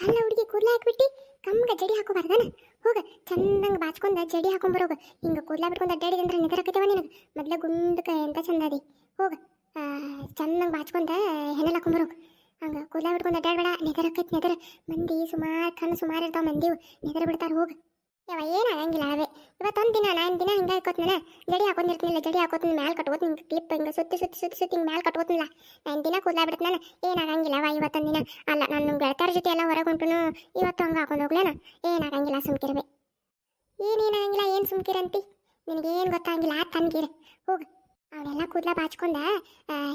ಅಲ್ಲ ಹುಡುಗಿ ಕೂದಲ ಹಾಕ್ಬಿಟ್ಟು ಕಮ್ಗೆ ಜಡಿ ಹಾಕೋಬಾರ್ದಾನ? ಹೋಗ, ಚಂದಂಗ ಬಾಚ್ಕೊಂಡ ಜಡಿ ಹಾಕೊಂಬರೋಗ. ಹಿಂಗ ಕೂದಲ ಅಂದ್ರೆ ನಿದ್ರ ನಿಗರಕತ್ತೇವ ನಿನಗೆ? ಮೊದ್ಲ ಗುಂಡಕ್ಕೆ ಎಂತ ಚಂದ ಅದಿ ಹೋಗ ಚಂದಂಗ ಬಾಚ್ಕೊಂಡ ಹೆಣಲ್ ಹಾಕೊಂಬರೋಗ. ಹಂಗ ಕೂದಲ ಬಿಟ್ಕೊಂಡ್ ಅಡ್ಡಾಡ್ಬೇಡ ಹಾಕೈತಿ ನೆಗರ ಮಂದಿ ಸುಮಾರು ಕಣ್ಣು ಸುಮಾರು ಇರ್ತಾವ ಮಂದಿ ನೆಗರ ಬಿಡ್ತಾರ ಹೋಗ. ಯಾವ ಏನು ಆಗಂಗಿಲ್ಲ ಅವೇ ಇವತ್ತೊಂದು ದಿನ ನಾನು ದಿನ ಹಿಂಗೆ ಹಾಕೋತ್ನಲ್ಲ ಜಡಿ ಹಾಕೊಂಡಿರ್ತೀನಿಲ್ಲ ಜಡಿ ಹಾಕೋತೀನಿ ಮ್ಯಾಲೆ ಕಟ್ಕೋತೀನಿ ಹಿಂಗೆ ಕ್ಲಿಪ್ ಹಿಂಗೆ ಸುತ್ತಿ ಸುತ್ತಿ ಸುತ್ತಿ ಸುತ್ತಿ ಹಿಂಗೆ ಮ್ಯಾಲೆ ಕಟ್ಕೋತಿನಿಲ್ಲ. ನಾನು ದಿನ ಕೂದಲ ಬಿಡ್ತು ನಾನು ಏನಾಗಂಗಿಲ್ಲ ಅವ ಇವತ್ತೊಂದು ದಿನ. ಅಲ್ಲ, ನಾನು ಗೆಳತಿಯರ ಜೊತೆ ಎಲ್ಲ ಹೊರಗೆ ಹೊಂಟುನು ಇವತ್ತು ಹಂಗೆ ಹಾಕೊಂಡು ಹೋಗ್ಲೇನ? ಏನಾಗಂಗಿಲ್ಲ ಸುಮ್ಕಿರ್ಬೆ. ಏನೇನಾಗಂಗಿಲ್ಲ ಏನು ಸುಮ್ಕಿರಂತಿ? ನಿನಗೇನು ಗೊತ್ತಾಗಿಲ್ಲ ತನ್ಗಿರ. ಹೋಗು. ಅವಳೆಲ್ಲ ಕೂದಲ ಬಾಚ್ಕೊಂಡ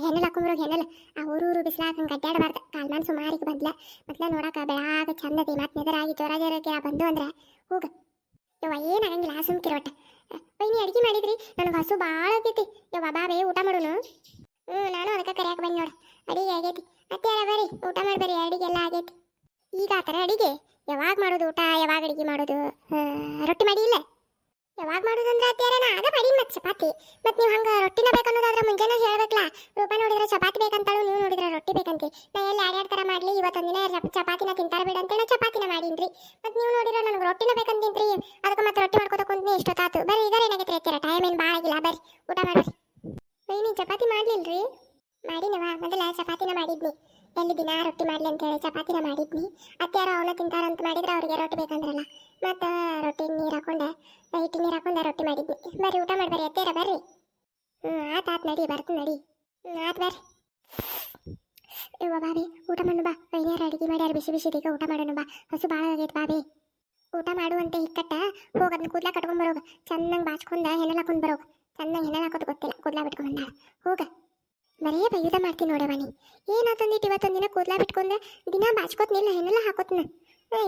ಹೆಣ್ಣಲ್ಲಿ ಹಾಕೊಂಡ್ರು ಹೆಣ್ಣಲ್ಲಿ ಆ ಊರು ಊರು ಬಿಸಿಲಾಗ ಹಂಗೆ ಅಡ್ಡಾಡಬಾರ್ದು ಕಾಲ್ಮಾನ ಸುಮಾರಿಗೆ ಬದ್ಲ. ಮೊದ್ಲ ನೋಡಕ್ಕೆ ಬೆಳಾಗ ಚಂದದಿ ಮತ್ತೆ ನೆದರಾಗಿ ಜ್ವರ ಜ್ವರಕ್ಕೆ ಬಂದು ಅಂದ್ರೆ. ಹೋಗು. ಯವ್ವ ಏನಾಗಂಗಿಲ್ಲ ಸುಮ್ಕಿರ ಒಟ್ಟ ನೀ ಅಡಿಗೆ ಮಾಡಿದ್ರಿ? ನನಗೆ ಹಸು ಭಾಳ ಆಗೈತಿ ಯವ್ವ ಬಾಬೇ ಊಟ ಮಾಡೋನು. ಹ್ಞೂ ನಾನು ಅದಕ್ಕೆ ಕರಿಯಾಕ ಬಂದು ನೋಡು. ಅಡಿಗೆ ಆಗೈತಿ. ಮತ್ತೆ ಯಾರ ಬರ್ರಿ ಊಟ ಮಾಡ್ಬರ್ರಿ ಅಡಿಗೆ ಎಲ್ಲ ಆಗೈತಿ. ಈಗ ಆ ಥರ ಅಡಿಗೆ? ಯಾವಾಗ ಮಾಡೋದು ಊಟ ಯಾವಾಗ ಅಡಿಗೆ ಮಾಡೋದು? ರೊಟ್ಟಿ ಮಾಡಿ ಇಲ್ಲ? ಯಾವಾಗ ಮಾಡೋದು ಅಂದ್ರೆ ನಾ ಅದ ಮಾಡಿ ಮತ್ತೆ ಚಪಾತಿ. ಮತ್ತೆ ನೀವು ಹಂಗೆ ರೊಟ್ಟಿನ ಬೇಕನ್ನೋದಾದ್ರೆ ಮುಂಜಾನೆ ಹೇಳ್ಬೇಕಲ್ಲ ರೂಪ ನೋಡಿದ್ರೆ ಚಪಾತಿ ಬೇಕಂತಾಳು, ನೀವು ನೋಡಿದ್ರೆ ರೊಟ್ಟಿ ಬೇಕಂತಿ. ನಾ ಎಲ್ಲಿ ಯಾರ್ಯಾರ ಥರ ಮಾಡಲಿ? ಇವತ್ತೊಂದಿನ ಚಪ್- ಚಪಾತಿನ ತಿಂತಾರ ಬೇಡ ಅಂತೇಳಿ ಚಪಾತಿನ ಮಾಡೀನ್ರಿ. ನೀವು ನೋಡಿರೋ ನನಗೆ ರೊಟ್ಟಿನ ಬೇಕಂತೀನ್ರಿ ಅದಕ್ಕೆ ಮತ್ತೆ ರೊಟ್ಟಿ ಮಾಡ್ಕೊತ ಕುಂತ್ನಿ ಇಷ್ಟೊತ್ತಾತು. ಬರ್ರಿ, ಈಗ ಏನಾಗೈತೆ ರೀ ಟೈಮ್ ಏನು ಭಾಳ ಆಗಿಲ್ಲ. ಬರ್ರಿ, ಊಟ ಮಾಡ್ರಿ. ಬೈ ನೀ ಚಪಾತಿ ಮಾಡ್ಲಿಲ್ರಿ? ಮಾಡಿನವಾ. ಮೊದಲ ಚಪಾತಿನ ಮಾಡಿದ್ನಿ. ಎಲ್ಲಿ ದಿನ ರೊಟ್ಟಿ ಮಾಡ್ಲಿ ಅಂತೇಳಿ ಚಪಾತಿನ ಮಾಡಿದ್ನಿ. ಅತ್ಯಾರ ಅವನ ತಿಂತಾರಂತ ಮಾಡಿದ್ರೆ ಅವ್ರಿಗೆ ರೊಟ್ಟಿ ಬೇಕಂದ್ರಲ್ಲ. ಮತ್ತು ರೊಟ್ಟಿ ನೀರು ಹಾಕೊಂಡೆ ಹಿಟ್ಟು ನೀರು ಹಾಕೊಂಡೆ ರೊಟ್ಟಿ ಮಾಡಿದ್ನಿ. ಬರ್ರಿ, ಊಟ ಮಾಡ್ಬರ್ರಿ ಅತ್ಯಾರ ಬರ್ರಿ. ಹ್ಞೂ ಆತ್ ಆತ್, ನಡಿ ಬರ್ತೀನಿ ನಡಿ. ಹ್ಞೂ ಬರ್ರಿ. ಯವ್ವ ಬಾಬಿ ಊಟ ಮಾಡು ಬಾ. ವೈದ್ಯರ ಅಡಿಗೆ ಮಾಡ್ಯಾರ ಬಿಸಿ ಬಿಸಿ ಇದೀಗ, ಊಟ ಮಾಡೋಣ ಬಾ. ಹಸು ಭಾಳ ಆಗೈತೆ ಬಾಬಿ ಊಟ ಮಾಡುವಂತೆ ಇಕ್ಕಟ್ಟ, ಹೋಗ ಅದನ್ನ ಕೂದ್ಲ ಕಟ್ಕೊಂಡ್ ಬರೋಗ. ಚೆನ್ನಾಗಿ ಬಾಚ್ಕೊಂಡ ಹೆಣಲ್ ಹಾಕೊಂಡ್ ಬರೋಗ. ಚೆನ್ನಾಗಿ ಹೆಣಲ್ ಹಾಕೋದು ಗೊತ್ತಿಲ್ಲ, ಕೂದ್ಲ ಬಿಟ್ಕೊಂಡ ಹೋಗ. ಬರೀ ಬೈಯುದ ಮಾಡ್ತೀನಿ ನೋಡವ ನೀ. ಏನಾತಂದಿಟ್ಟು ಇವತ್ತೊಂದಿನ ದಿನ ಕೂದ್ಲ ಬಿಟ್ಕೊಂಡೆ ದಿನ ಬಾಚ್ಕೋತ್ನಿಲ್ಲ ಹೆಣ್ಣೆಲ್ಲ ಹಾಕೋತ್ನ.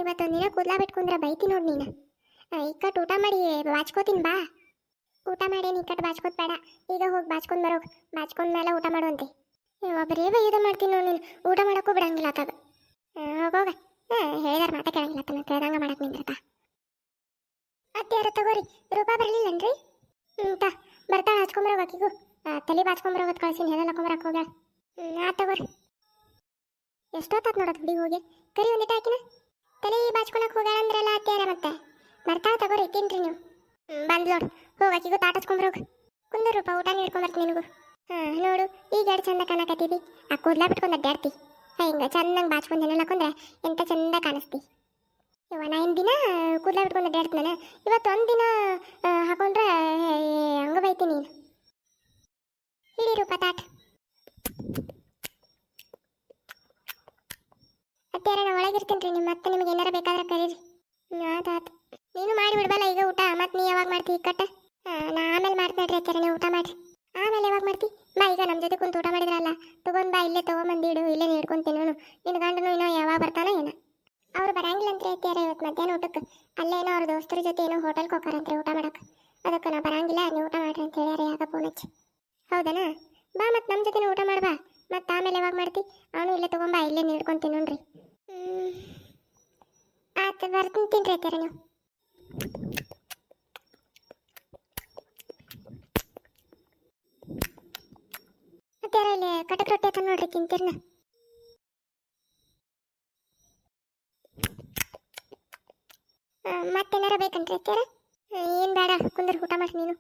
ಇವತ್ತೊಂದಿನ ದಿನ ಕೂದ್ಲ ಬಿಟ್ಕೊಂಡ್ರೆ ಬೈತಿ ನೋಡಿ ನೀನು. ಇಕ್ಕಟ್ಟು ಊಟ ಮಾಡಿ, ಬಾಚ್ಕೋತೀನಿ ಬಾ. ಊಟ ಮಾಡಿ ಇಕ್ಕಟ್ಟು ಬಾಚ್ಕೋತ್ ಬೇಡ. ಈಗ ಹೋಗಿ ಬಾಚ್ಕೊಂಡ್ ಬರೋಗ. ಬಾಚ್ಕೊಂಡ್ ಮೇಲೆ ಊಟ ಮಾಡುವಂತೆ. ಒಬ್ಬರೇ ಬೈದ ಮಾಡ್ತೀನಿ ನೋಡಿ ನೀನು. ಊಟ ಮಾಡೋಕ್ಕೂ ಬಿಡಂಗಿಲ್ಲ ಆತಾಗ. ಹೋಗೋಗ ಹೇಳಿದಾರ ಮಾತಾ ಕೇಳಂಗಿಲ್ಲ ತನ್ನ ಕೇಳ್ದಂಗ ಮಾಡಕ್ ನಿಂದ್ರತ? ಅತ್ಯಾರ ತಗೋರಿ? ರೂಪ ಬರ್ಲಿಲ್ಲನ್ರಿ? ಹ್ಞೂ ತಾ. ಬರ್ತಾ ಹಚ್ಕೊಂಬರೋ ಆಕಿಗೂ. ತಲೆ ಬಾಚ್ಕೊಂಬರೋಗತ್ ಕಳ್ಸಿನಿ ಹೆಲ್ಲ ಹಾಕೊಂಬರಕ್ ಹೋಗ್ಯಾಳ. ಹ್ಞೂ ಆ, ತಗೋರಿ. ಎಷ್ಟೊತ್ತಾತ್ ನೋಡೋದು ಹುಡಿ ಹೋಗಿ? ಕರಿ ಒಂದಿಟ ಹಾಕಿನ ತಲೆ ಬಾಚ್ಕೊಳಕ್ ಹೋಗ್ಯಾಳ ಅಂದ್ರಲ್ಲ ಅತ್ಯಾರ ಮತ್ತೆ? ಬರ್ತಾ ತಗೋರಿ ತಿನ್ರಿ ನೀವು. ಬಂದ್ ನೋಡು. ಹೋಗ, ಆಕಿಗೂ ತಾಟ ಹಚ್ಕೊಂಬರೋಗ ಕುಂದ ರೂಪ, ಊಟ ನೀಡ್ಕೊಂಬರ್ತೀನಿ ನಿನಗೂ. ಹಾಂ ನೋಡು. ಈಗ ಎರಡು ಚಂದ ಕಾಣಕತ್ತಿದಿ ಆ ಕೂದಲ ಬಿಟ್ಕೊಂಡು ಅಡ್ಡಾಡ್ತಿ. ಹಿಂಗ ಚೆನ್ನಾಗಿ ಬಾಚ್ಕೊಂಡು ಜನ ಹಾಕೊಂಡ್ರೆ ಎಂತ ಚಂದ ಕಾಣಿಸ್ತಿ. ಇವ ನಾ ದಿನ ಕೂದಲ ಬಿಟ್ಕೊಂಡು ಅಡ್ಡಾಡ್ತಾನೆ ಇವತ್ತು ಒಂದು ದಿನ ಹಾಕೊಂಡ್ರೆ ಹಂಗ ಬೈತೀನಿ ನೀನು. ಹಿಡಿ ರೂಪ ತಾಟ್. ನಾ ಒಳಗಿರ್ತೀನಿ ರೀ, ನಿಮ್ಮ ಮತ್ತೆ ನಿಮ್ಗೆ ಏನಾರ ಬೇಕಾದ್ರೆ ಕರೀರಿ. ಆತಾತು ಆತು ಆತು. ನೀನು ಮಾಡಿ ಬಿಡ್ಬಲ್ಲ ಈಗ ಊಟ. ಮತ್ತೆ ನೀ ಯಾವಾಗ ಮಾಡ್ತಿ ಕಟ್ಟ? ನಾ ಆಮೇಲೆ ಮಾಡ್ತೀನಿ ರೀ ಅತ್ಯಾರ ನೀವು ಊಟ ಮಾಡಿ ಆಮೇಲೆ ಯಾವಾಗ ಮಾಡ್ತಿ? ಬಾ, ಈಗ ನಮ್ಮ ಜೊತೆ ಕುಂತು ಊಟ ಮಾಡಿದ್ರಲ್ಲ, ತಗೊಂಡ್ ಬಾ, ಇಲ್ಲೇ ತಗೊಂಬಂದಿಡು ಇಲ್ಲೇ ನೀಡ್ಕೊಂತೀನಿ ನಾನು ನಿನ್ನ ಗಂಡನು ಇನ್ನೂ ಯಾವಾಗ ಬರ್ತಾನೋ ಏನೋ. ಅವ್ರು ಬರಂಗಿಲ್ಲ ಅಂತ ಹೇಳ್ತಿಯಾರ ಇವತ್ತು ಮಧ್ಯಾಹ್ನ ಊಟಕ್ಕೆ. ಅಲ್ಲೇನೋ ಅವ್ರ ದೋಸ್ತರ ಜೊತೆ ಏನೋ ಹೋಟೆಲ್ಗೆ ಹೋಗಾರಂತೆ ಊಟ ಮಾಡಕ್ಕೆ. ಅದಕ್ಕೆ ನಾ ಬರಂಗಿಲ್ಲ, ನೀವು ಊಟ ಮಾಡ್ರಿ ಅಂತ ಹೇಳ್ಯಾರ ಯಾಕ ಫೋನ್ ಹಚ್ಚಿ ಹೌದನಾ? ಬಾ ಮತ್ತೆ ನಮ್ಮ ಜೊತೆ ಊಟ ಮಾಡ್ಬಾ. ಮತ್ತೆ ಆಮೇಲೆ ಯಾವಾಗ ಮಾಡ್ತಿ? ಅವನು ಇಲ್ಲೇ ತಗೊಂಬಾ, ಇಲ್ಲೇ ನೀಡ್ಕೊಂತೀನಿ ನೋಡ್ರಿ ರೀ ಆಯ್ತು ಬರ್ತೀನಿ ತಿನ್ರಿ ನೀವು. ಮತ್ತೆ ಇಲ್ಲಿ ಕಟಕ್ ರೊಟ್ಟಿ ಆತ ನೋಡ್ರಿ ತಿಂತೀರ್ನ ಮತ್ತೇನಾರ ಬೇಕಂತ್ರಿ ಅತ್ಯಾರ ಏನು ಬೇಡ, ಕುಂದ್ರ ಊಟ ಮಾಡಿ ನೀನು.